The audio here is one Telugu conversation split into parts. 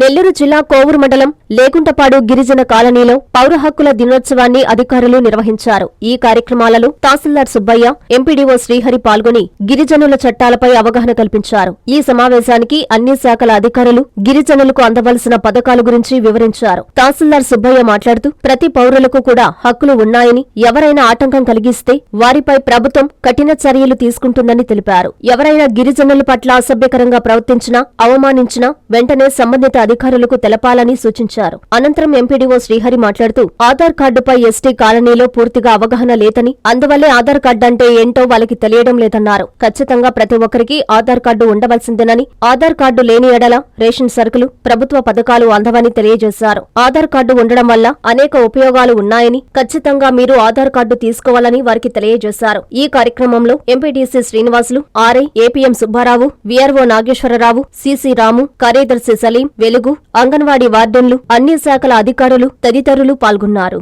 నెల్లూరు జిల్లా కోవూరు మండలం లేకుంటపాడు గిరిజన కాలనీలో పౌర హక్కుల దినోత్సవాన్ని అధికారులు నిర్వహించారు. ఈ కార్యక్రమాలలో తహసీల్దార్ సుబ్బయ్య ఎంపీడీఓ శ్రీహరి పాల్గొని గిరిజనుల చట్టాలపై అవగాహన కల్పించారు. ఈ సమావేశానికి అన్ని శాఖల అధికారులు గిరిజనులకు అందవలసిన పథకాల గురించి వివరించారు. తహసీల్దార్ సుబ్బయ్య మాట్లాడుతూ ప్రతి పౌరులకు కూడా హక్కులు ఉన్నాయని ఎవరైనా ఆటంకం కలిగిస్తే వారిపై ప్రభుత్వం కఠిన చర్యలు తీసుకుంటుందని తెలిపారు. ఎవరైనా గిరిజనుల పట్ల అసభ్యకరంగా ప్రవర్తించినా అవమానించినా వెంటనే సంబంధిత అధికారులకు తెలపాలని సూచించారు. అనంతరం ఎంపీడీఓ శ్రీహరి మాట్లాడుతూ ఆధార్ కార్డుపై ఎస్టీ కాలనీలో పూర్తిగా అవగాహన లేదని అందువల్లే ఆధార్ కార్డు అంటే ఏంటో వాళ్ళకి తెలియడం లేదన్నారు. ఖచ్చితంగా ప్రతి ఒక్కరికి ఆధార్ కార్డు ఉండవలసిందేనని ఆధార్ కార్డు లేని ఎడల రేషన్ సరుకులు ప్రభుత్వ పథకాలు అందవని తెలియజేశారు. ఆధార్ కార్డు ఉండడం వల్ల అనేక ఉపయోగాలు ఉన్నాయని ఖచ్చితంగా మీరు ఆధార్ కార్డు తీసుకోవాలని వారికి తెలియజేశారు. ఈ కార్యక్రమంలో MPTC Srinivasulu RI APM Subbarao VRO Nageswararao CC Ramu కార్యదర్శి సలీం వెలుగు అంగన్వాడీ వార్డెన్లు అన్ని శాఖల అధికారులు తదితరులు పాల్గొన్నారు.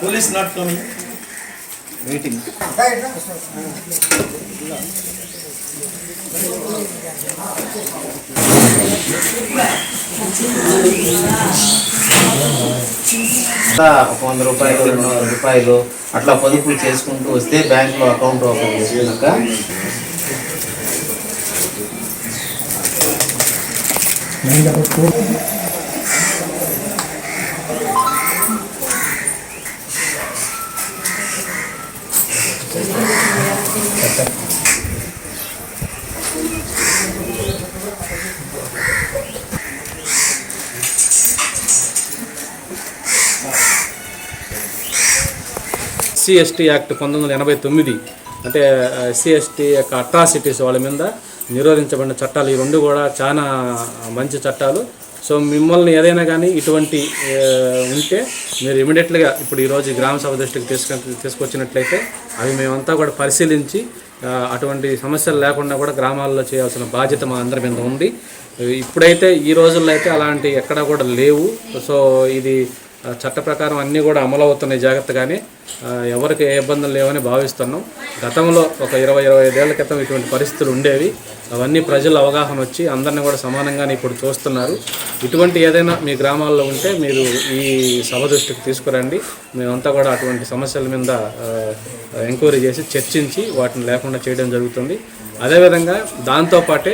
పోలీస్ నాట్ కమింగ్ వెయిటింగ్ అట్లా ఒక వంద రూపాయలు రెండు వందల రూపాయలు అట్లా పొదుపులు చేసుకుంటూ వస్తే బ్యాంకులో అకౌంట్ ఓపెన్ చేసుకున్నాక ఎస్సీ ఎస్టీ యాక్ట్ పంతొమ్మిది వందల ఎనభై తొమ్మిది అంటే ఎస్సీ ఎస్టీ యొక్క అట్రాసిటీస్ వాళ్ళ మీద నిరోధించబడిన చట్టాలు ఈ రెండు కూడా చాలా మంచి చట్టాలు. సో మిమ్మల్ని ఏదైనా కానీ ఇటువంటి ఉంటే మీరు ఇమీడియట్గా ఇప్పుడు ఈరోజు గ్రామ సభ దృష్టికి తీసుకు తీసుకొచ్చినట్లయితే అవి మేమంతా కూడా పరిశీలించి అటువంటి సమస్యలు లేకుండా కూడా గ్రామాల్లో చేయాల్సిన బాధ్యత మా అందరి మీద ఉంది. ఇప్పుడైతే ఈ రోజుల్లో అయితే అలాంటి ఎక్కడా కూడా లేవు. సో ఇది చట్ట ప్రకారం అన్నీ కూడా అమలు అవుతున్నాయి జాగ్రత్తగానే. ఎవరికి ఏ ఇబ్బందులు లేవని భావిస్తున్నాం. గతంలో ఒక ఇరవై ఇరవై ఐదేళ్ళ క్రితం ఇటువంటి పరిస్థితులు ఉండేవి. అవన్నీ ప్రజల అవగాహన వచ్చి అందరిని కూడా సమానంగానే ఇప్పుడు చూస్తున్నారు. ఇటువంటి ఏదైనా మీ గ్రామాల్లో ఉంటే మీరు ఈ సభ దృష్టికి తీసుకురండి. మేమంతా కూడా అటువంటి సమస్యల మీద ఎంక్వైరీ చేసి చర్చించి వాటిని లేకుండా చేయడం జరుగుతుంది. అదేవిధంగా దాంతోపాటే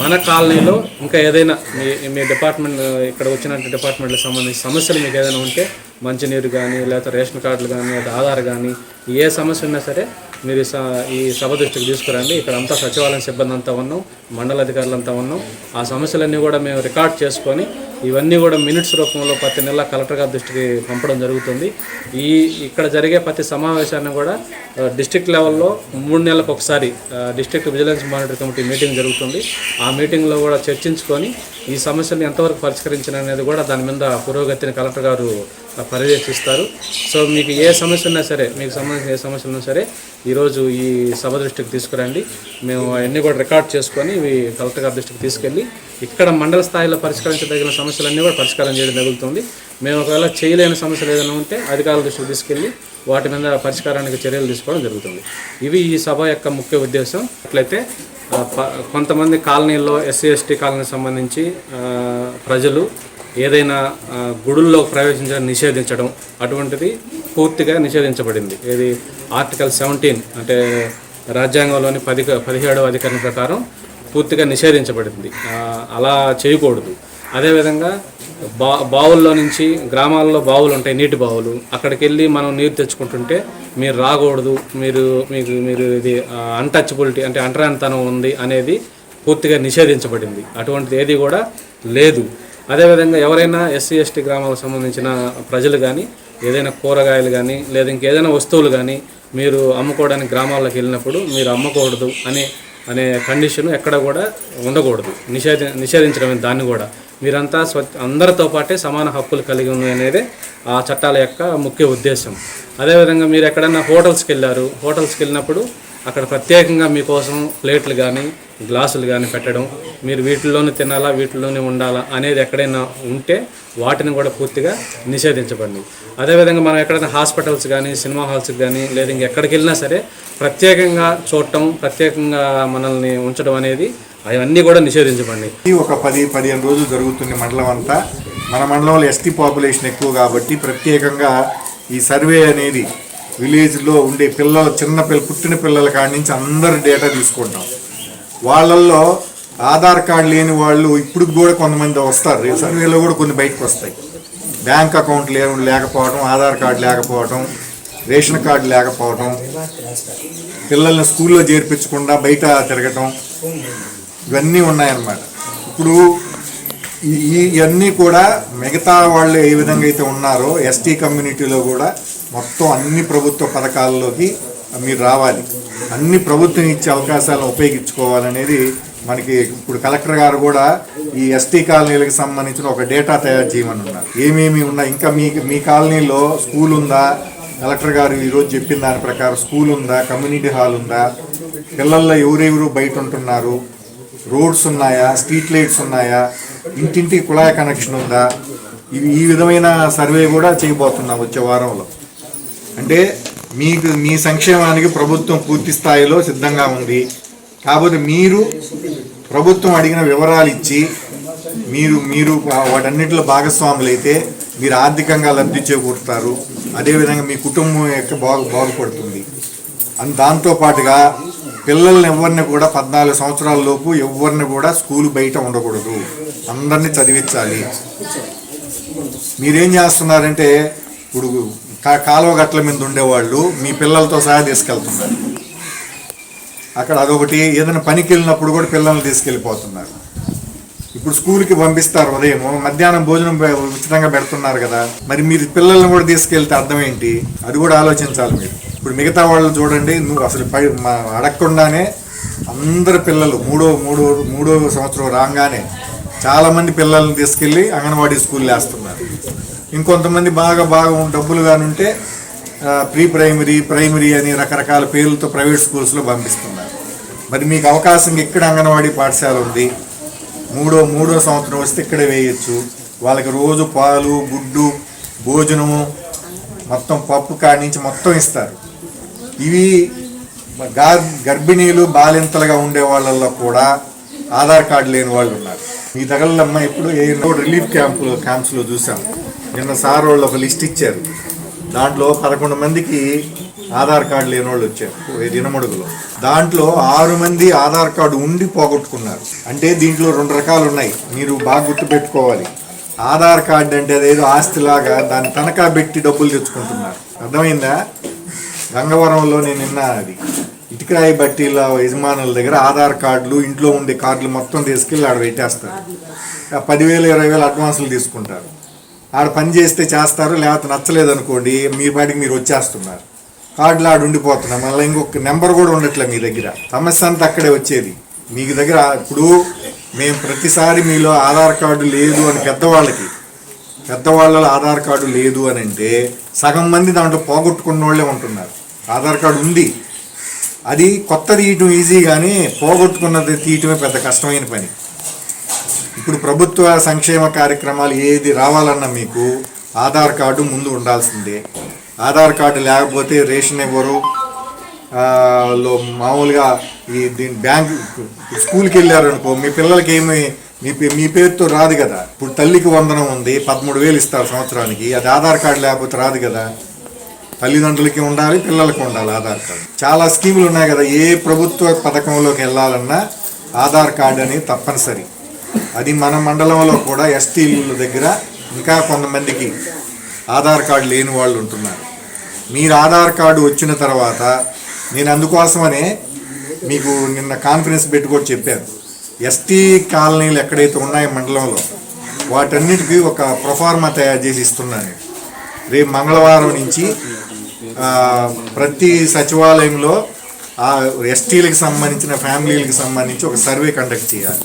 మన కాలనీలో ఇంకా ఏదైనా మీ మీ డిపార్ట్మెంట్ ఇక్కడ వచ్చినటువంటి డిపార్ట్మెంట్లకు సంబంధించిన సమస్యలు మీకు ఏదైనా ఉంటే మంచినీరు కానీ లేకపోతే రేషన్ కార్డులు కానీ లేదా ఆధార్ కానీ ఏ సమస్య ఉన్నా సరే మీరు ఈ స- ఈ సభ దృష్టికి తీసుకురండి. ఇక్కడ అంతా సచివాలయం సిబ్బంది అంతా ఉన్నాం మండల అధికారులు అంతా ఉన్నాం. ఆ సమస్యలన్నీ కూడా మేము రికార్డ్ చేసుకొని ఇవన్నీ కూడా మినిట్స్ రూపంలో ప్రతి నెల కలెక్టర్ గారి దృష్టికి పంపడం జరుగుతుంది. ఈ ఇక్కడ జరిగే ప్రతి సమావేశాన్ని కూడా డిస్టిక్ డిస్ట్రిక్ట్ లెవెల్లో మూడు నెలలకు ఒకసారి district district vigilance monitor committee meeting జరుగుతుంది. ఆ మీటింగ్లో కూడా చర్చించుకొని ఈ సమస్యను ఎంతవరకు పరిష్కరించిన అనేది కూడా దాని మీద పురోగతిని కలెక్టర్ గారు పర్యవేక్షిస్తారు. సో మీకు ఏ సమస్య ఉన్నా సరే మీకు సంబంధించిన ఏ సమస్య ఉన్నా సరే ఈరోజు ఈ సభ దృష్టికి తీసుకురండి. మేము అవన్నీ కూడా రికార్డ్ చేసుకొని ఇవి కలెక్టర్ గారి దృష్టికి తీసుకెళ్ళి ఇక్కడ మండల స్థాయిలో పరిష్కరించదగిన సమస్యలన్నీ కూడా పరిష్కారం చేయడం జరుగుతుంది. మేము ఒకవేళ చేయలేని సమస్యలు ఏదైనా ఉంటే అధికారుల దృష్టికి తీసుకెళ్ళి వాటి మీద పరిష్కారానికి చర్యలు తీసుకోవడం జరుగుతుంది. ఇవి ఈ సభ యొక్క ముఖ్య ఉద్దేశం. అట్లయితే ప- కొంతమంది కాలనీల్లో ఎస్సీ ఎస్టీ కాలనీకి సంబంధించి ప్రజలు ఏదైనా గుడుల్లో ప్రవేశించడం నిషేధించడం అటువంటిది పూర్తిగా నిషేధించబడింది. ఇది ఆర్టికల్ సెవెంటీన్ అంటే రాజ్యాంగంలోని పది పదిహేడవ అధికరణ ప్రకారం పూర్తిగా నిషేధించబడింది. అలా చేయకూడదు. అదేవిధంగా బా బావుల్లో నుంచి గ్రామాల్లో బావులు ఉంటాయి నీటి బావులు. అక్కడికి వెళ్ళి మనం నీరు తెచ్చుకుంటుంటే మీరు రాకూడదు మీరు మీకు మీరు ఇది అన్టచబిలిటీ అంటే అంటరానితనం ఉంది అనేది పూర్తిగా నిషేధించబడింది. అటువంటిది ఏది కూడా లేదు. అదేవిధంగా ఎవరైనా ఎస్సీ ఎస్టీ గ్రామాలకు సంబంధించిన ప్రజలు కానీ ఏదైనా కూరగాయలు కానీ లేదా ఇంకేదైనా వస్తువులు కానీ మీరు అమ్ముకోవడానికి గ్రామాల్లోకి వెళ్ళినప్పుడు మీరు అమ్మకూడదు అనే అనే కండిషన్ ఎక్కడ కూడా ఉండకూడదు. నిషేధ నిషేధించడమే దాన్ని కూడా. మీరంతా స్వ అందరితో పాటే సమాన హక్కులు కలిగి ఉంది అనేది ఆ చట్టాల యొక్క ముఖ్య ఉద్దేశం. అదేవిధంగా మీరు ఎక్కడైనా హోటల్స్కి వెళ్ళారు హోటల్స్కి వెళ్ళినప్పుడు అక్కడ ప్రత్యేకంగా మీకోసం ప్లేట్లు కానీ గ్లాసులు కానీ పెట్టడం మీరు వీటిల్లోనే తినాలా వీటిల్లోనే ఉండాలా అనేది ఎక్కడైనా ఉంటే వాటిని కూడా పూర్తిగా నిషేధించబడింది. అదేవిధంగా మనం ఎక్కడైనా హాస్పిటల్స్ కానీ సినిమా హాల్స్కి కానీ లేదా ఇంకెక్కడికి వెళ్ళినా సరే ప్రత్యేకంగా చూడటం ప్రత్యేకంగా మనల్ని ఉంచడం అనేది అవన్నీ కూడా నిషేధించబడినాయి ఇది ఒక పది పదిహేను రోజులు జరుగుతుంది మండలం అంతా. మన మండలంలో ఎస్టీ పాపులేషన్ ఎక్కువ కాబట్టి ప్రత్యేకంగా ఈ సర్వే అనేది విలేజ్లో ఉండే పిల్లలు చిన్న పిల్ల పుట్టిన పిల్లల కాడి నుంచి అందరి డేటా తీసుకుంటాం. వాళ్ళల్లో ఆధార్ కార్డు లేని వాళ్ళు ఇప్పుడు కూడా కొంతమంది వస్తారు. సర్వేలో కూడా కొన్ని బయటకు వస్తాయి. బ్యాంక్ అకౌంట్ లే లేకపోవడం ఆధార్ కార్డు లేకపోవడం రేషన్ కార్డు లేకపోవడం పిల్లల్ని స్కూల్లో చేర్పించకుండా బయట తిరగటం ఇవన్నీ ఉన్నాయన్నమాట. ఇప్పుడు ఇవన్నీ కూడా మిగతా వాళ్ళు ఏ విధంగా అయితే ఉన్నారో ఎస్టీ కమ్యూనిటీలో కూడా మొత్తం అన్ని ప్రభుత్వ పథకాల్లోకి మీరు రావాలి. అన్ని ప్రభుత్వం ఇచ్చే అవకాశాలను ఉపయోగించుకోవాలనేది మనకి ఇప్పుడు కలెక్టర్ గారు కూడా ఈ ఎస్టీ కాలనీలకు సంబంధించిన ఒక డేటా తయారు చేయమని ఉన్నారు. ఏమేమి ఉన్నాయి ఇంకా మీ మీ కాలనీలో స్కూల్ ఉందా? కలెక్టర్ గారు ఈరోజు చెప్పిన దాని ప్రకారం స్కూల్ ఉందా? కమ్యూనిటీ హాల్ ఉందా? పిల్లల్లో ఎవరెవరు బయట ఉంటున్నారు? రోడ్స్ ఉన్నాయా? స్ట్రీట్ లైట్స్ ఉన్నాయా? ఇంటింటికి కుళాయి కనెక్షన్ ఉందా? ఇవి ఈ విధమైన సర్వే కూడా చేయబోతున్నాం వచ్చే వారంలో. అంటే మీకు మీ సంక్షేమానికి ప్రభుత్వం పూర్తి స్థాయిలో సిద్ధంగా ఉంది. కాకపోతే మీరు ప్రభుత్వం అడిగిన వివరాలు ఇచ్చి మీరు మీరు వాటన్నిటిలో భాగస్వాములైతే మీరు ఆర్థికంగా లబ్ధి చేకూరుతారు. అదేవిధంగా మీ కుటుంబం యొక్క బాగు బాగుపడుతుంది. అండ్ దాంతో పాటుగా పిల్లల్ని ఎవరిని కూడా పద్నాలుగు సంవత్సరాల లోపు ఎవరిని కూడా స్కూల్ బయట ఉండకూడదు. అందరినీ చదివించాలి. మీరేం చేస్తున్నారంటే ఇప్పుడు కా- కాలువ గట్ల మీద ఉండేవాళ్ళు మీ పిల్లలతో సహా తీసుకెళ్తున్నారు. అక్కడ అదొకటి ఏదైనా పనికి వెళ్ళినప్పుడు కూడా పిల్లల్ని తీసుకెళ్ళిపోతున్నారు. ఇప్పుడు స్కూల్కి పంపిస్తారు ఉదయం మధ్యాహ్నం భోజనం ఉచితంగా పెడుతున్నారు కదా. మరి మీరు పిల్లల్ని కూడా తీసుకెళ్తే అర్థం ఏంటి? అది కూడా ఆలోచించాలి మీరు. ఇప్పుడు మిగతా వాళ్ళు చూడండి నువ్వు అసలు పై అడగకుండానే అందరు పిల్లలు మూడో మూడో మూడో సంవత్సరం రాగానే చాలామంది పిల్లల్ని తీసుకెళ్ళి అంగన్వాడీ స్కూల్ వేస్తున్నారు. ఇంకొంతమంది బాగా బాగా డబ్బులు కానుంటే ప్రీ ప్రైమరీ ప్రైమరీ అని రకరకాల పేర్లతో ప్రైవేట్ స్కూల్స్లో పంపిస్తున్నారు. మరి మీకు అవకాశం ఇక్కడ అంగన్వాడీ పాఠశాల ఉంది? మూడో మూడో సంవత్సరం వస్తే ఇక్కడే వేయచ్చు. వాళ్ళకి రోజు పాలు గుడ్డు భోజనము మొత్తం పప్పు కాడి నుంచి మొత్తం ఇస్తారు. ఇవి గర్భిణీలు బాలింతలుగా ఉండే వాళ్ళల్లో కూడా ఆధార్ కార్డు లేని వాళ్ళు ఉన్నారు. మీ తగలమ్మ ఇప్పుడు ఏ రిలీఫ్ క్యాంపు క్యాంప్స్లో చూసాం. నిన్న సార్ వాళ్ళు ఒక లిస్ట్ ఇచ్చారు. దాంట్లో పదకొండు మందికి ఆధార్ కార్డు లేని వాళ్ళు వచ్చారు దినమడుగులో. దాంట్లో ఆరు మంది ఆధార్ కార్డు ఉండి పోగొట్టుకున్నారు. అంటే దీంట్లో రెండు రకాలు ఉన్నాయి. మీరు బాగా గుర్తుపెట్టుకోవాలి ఆధార్ కార్డు అంటే అదేదో ఆస్తిలాగా దాన్ని తనఖా పెట్టి డబ్బులు తెచ్చుకుంటున్నారు. అర్థమైందా? గంగవరంలో నేను నిన్న అది. ఇటుకరాయి బట్టీల యజమానుల దగ్గర ఆధార్ కార్డులు ఇంట్లో ఉండే కార్డులు మొత్తం తీసుకెళ్ళి ఆడ పెట్టేస్తారు. పదివేలు ఇరవై వేలు అడ్వాన్సులు తీసుకుంటారు. ఆడ పని చేస్తే చేస్తారు లేకపోతే నచ్చలేదు అనుకోండి మీ పాటికి మీరు వచ్చేస్తున్నారు. కార్డులు ఆడ ఉండిపోతున్నారు మళ్ళీ ఇంకొక నెంబర్ కూడా ఉండట్లే మీ దగ్గర. సమస్య అంతా అక్కడే వచ్చేది. మీకు దగ్గర ఇప్పుడు మేము ప్రతిసారి మీలో ఆధార్ కార్డు లేదు అని పెద్దవాళ్ళకి పెద్దవాళ్ళలో ఆధార్ కార్డు లేదు అని అంటే సగం మంది దాంట్లో పోగొట్టుకున్న వాళ్ళే ఉంటున్నారు. ఆధార్ కార్డు ఉంది. అది కొత్త తీయటం ఈజీ కానీ పోగొట్టుకున్నది తీయటమే పెద్ద కష్టమైన పని. ఇప్పుడు ప్రభుత్వ సంక్షేమ కార్యక్రమాలు ఏది రావాలన్నా మీకు ఆధార్ కార్డు ముందు ఉండాల్సిందే. ఆధార్ కార్డు లేకపోతే రేషన్ ఇవ్వరు. లో మామూలుగా ఈ దీని బ్యాంక్ స్కూల్కి వెళ్ళారనుకో మీ పిల్లలకి ఏమి మీ పే- మీ పేరుతో రాదు కదా. ఇప్పుడు తల్లికి వందనం ఉంది పదమూడు వేలు ఇస్తారు సంవత్సరానికి. అది ఆధార్ కార్డు లేకపోతే రాదు కదా. తల్లిదండ్రులకి ఉండాలి పిల్లలకి ఉండాలి ఆధార్ కార్డు. చాలా స్కీములు ఉన్నాయి కదా ఏ ప్రభుత్వ పథకంలోకి వెళ్ళాలన్నా ఆధార్ కార్డు అనేది తప్పనిసరి. అది మన మండలంలో కూడా ఎస్టీల దగ్గర ఇంకా కొంతమందికి ఆధార్ కార్డు లేని వాళ్ళు ఉంటున్నారు. మీరు ఆధార్ కార్డు వచ్చిన తర్వాత నేను అందుకోసమనే మీకు నిన్న కాన్ఫరెన్స్ పెట్టి కూడా చెప్పాను. ఎస్టీ కాలనీలు ఎక్కడైతే ఉన్నాయో మండలంలో వాటన్నిటికీ ఒక ప్రొఫార్మా తయారు చేసి ఇస్తున్నాను రేపు మంగళవారం నుంచి ప్రతి సచివాలయంలో ఆ ఎస్టీలకు సంబంధించిన ఫ్యామిలీలకు సంబంధించి ఒక సర్వే కండక్ట్ చేయాలి.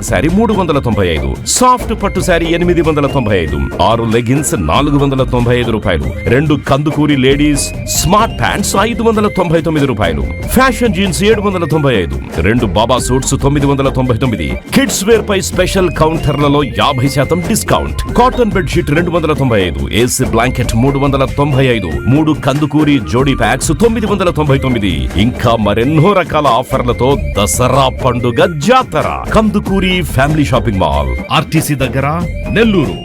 శారీ మూడు వందల తొంభై ఐదు. సాఫ్ట్ పట్టు శారీ ఎనిమిది వందల తొంభై ఐదు. ఆరు లెగిన్స్ నాలుగు వందల తొంభై ఐదు రూపాయలు. రెండు కందుకూరి లేడీస్ స్మార్ట్ ప్యాంట్స్ ఐదు వందల తొంభై తొమ్మిది రూపాయలు. ఫ్యాషన్ జీన్స్ ఏడు వందల తొంభై ఐదు. రెండు బాబా సూట్స్ తొమ్మిది వందల తొంభై తొమ్మిది. కిడ్స్ వేర్ పై స్పెషల్ కౌంటర్లలో యాభై శాతం డిస్కౌంట్. కాటన్ బెడ్షీట్ రెండు వందల తొంభై ఐదు. ఏసీ బ్లాంకెట్ మూడు వందల తొంభై ఐదు. మూడు కందుకూరి జోడీ ప్యాక్స్ తొమ్మిది వందల తొంభై తొమ్మిది. ఇంకా మరెన్నో రకాల ఆఫర్లతో దసరా పండుగ జాతర. Kandukuri family shopping mall RTC దగ్గర నెల్లూరు.